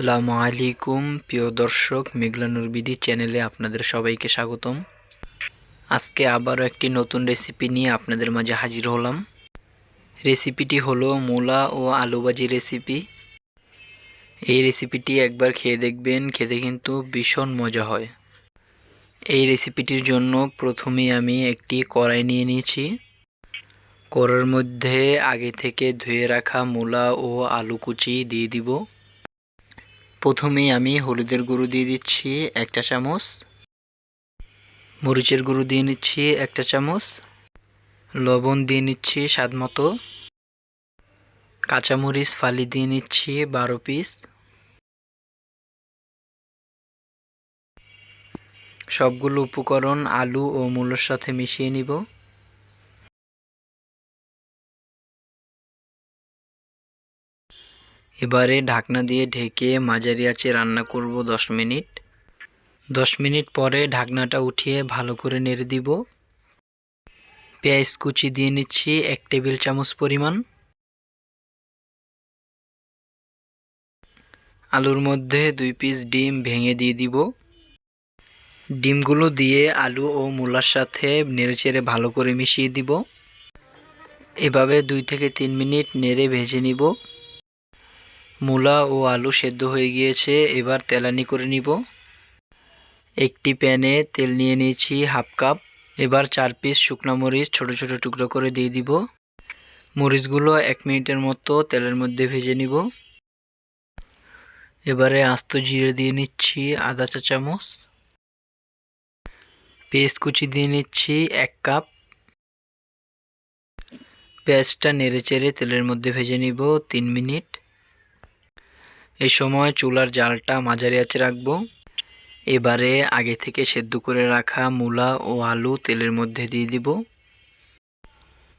আসসালামু আলাইকুম, প্রিয় দর্শক মেঘলানুর বিডি চ্যানেলে আপনাদের সবাইকে স্বাগতম। আজকে আবারও একটি নতুন রেসিপি নিয়ে আপনাদের মাঝে হাজির হলাম। রেসিপিটি হলো মূলা ও আলু ভাজি রেসিপি। এই রেসিপিটি একবার খেয়ে দেখবেন, খেতে কিন্তু ভীষণ মজা হয়। এই রেসিপিটির জন্য প্রথমে আমি একটি কড়াই নিয়ে নিয়েছি। কড়াইয়ের মধ্যে আগে থেকে ধুয়ে রাখা মূলা ও আলু কুচি দিয়ে দিব। প্রথমেই আমি হলুদের গুঁড়ো দিয়ে দিচ্ছি একটা চামচ। মরিচের গুঁড়ো দিয়ে নিচ্ছি একটা চামচ। লবণ দিয়ে নিচ্ছি স্বাদ মতো। কাঁচামরিচ, ফালি দিয়ে নিচ্ছি বারো পিস। সবগুলো উপকরণ আলু ও মূলোর সাথে মিশিয়ে নিব। এবারে ঢাকনা দিয়ে ঢেকে মাঝারি আঁচে রান্না করব দশ মিনিট। দশ মিনিট পরে ঢাকনাটা উঠিয়ে ভালো করে নেড়ে দিব। পেঁয়াজ কুচি দিয়ে নিচ্ছি এক টেবিল চামচ পরিমাণ। আলুর মধ্যে দুই পিস ডিম ভেঙে দিয়ে দিব। ডিমগুলো দিয়ে আলু ও মূলার সাথে নেড়েচেড়ে ভালো করে মিশিয়ে দিব। এভাবে দুই থেকে তিন মিনিট নেড়ে ভেজে নিব। মূলা ও আলু সেদ্ধ হয়ে গিয়েছে, এবার তেলানি করে নিব। একটি প্যানে তেল নিয়ে নিয়েছি হাফ কাপ। এবার চার পিস শুকনো মরিচ ছোট ছোট টুকরো করে দিয়ে দিব। মরিচগুলো এক মিনিটের মতো তেলের মধ্যে ভেজে নিব। এবারে আস্ত জিরে দিয়ে নিচ্ছি আধা চা চামচ। পেঁয়াজ দিয়ে নিচ্ছি এক কাপ। পেঁয়াজটা নেড়ে চেড়ে তেলের মধ্যে ভেজে নিব তিন মিনিট। এই সময় চুলার জালটা মাঝারি আছে রাখব। এবারে আগে থেকে সেদ্ধ করে রাখা মূলা ও আলু তেলের মধ্যে দিয়ে দিব।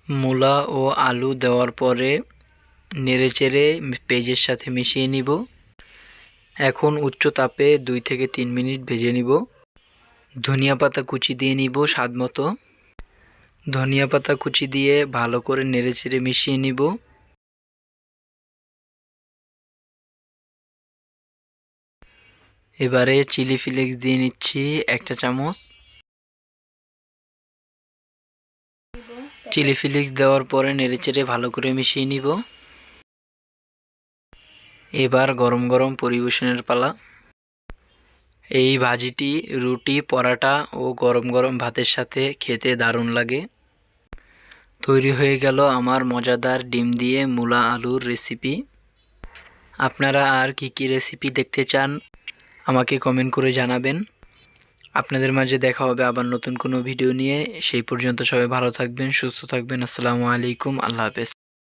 মূলা ও আলু দেওয়ার পরে নেড়ে চেড়ে পেঁয়াজের সাথে মিশিয়ে নিব। এখন উচ্চ তাপে দুই থেকে তিন মিনিট ভেজে নিব। ধনিয়া পাতা কুচি দিয়ে নিব স্বাদ মতো। ধনিয়া পাতা কুচি দিয়ে ভালো করে নেড়ে চেড়ে মিশিয়ে নিব। এবারে চিলি ফ্লেক্স দিয়ে নিচ্ছি একটা চামচ। চিলি ফ্লেক্স দেওয়ার পরে নেড়েচেড়ে ভালো করে মিশিয়ে নিব। এবার গরম গরম পরিবেশনের পালা। এই ভাজিটি, রুটি, পরাটা ও গরম গরম ভাতের সাথে খেতে দারুণ লাগে। তৈরি হয়ে গেল আমার মজাদার ডিম দিয়ে মূলা আলুর রেসিপি। আপনারা আর কি কি রেসিপি দেখতে চান আমাকে কমেন্ট করে জানাবেন। আপনাদের মাঝে দেখা হবে আবার নতুন কোনো ভিডিও নিয়ে। সেই পর্যন্ত সবাই ভালো থাকবেন, সুস্থ থাকবেন। আসসালামু আলাইকুম, আল্লাহ হাফেজ।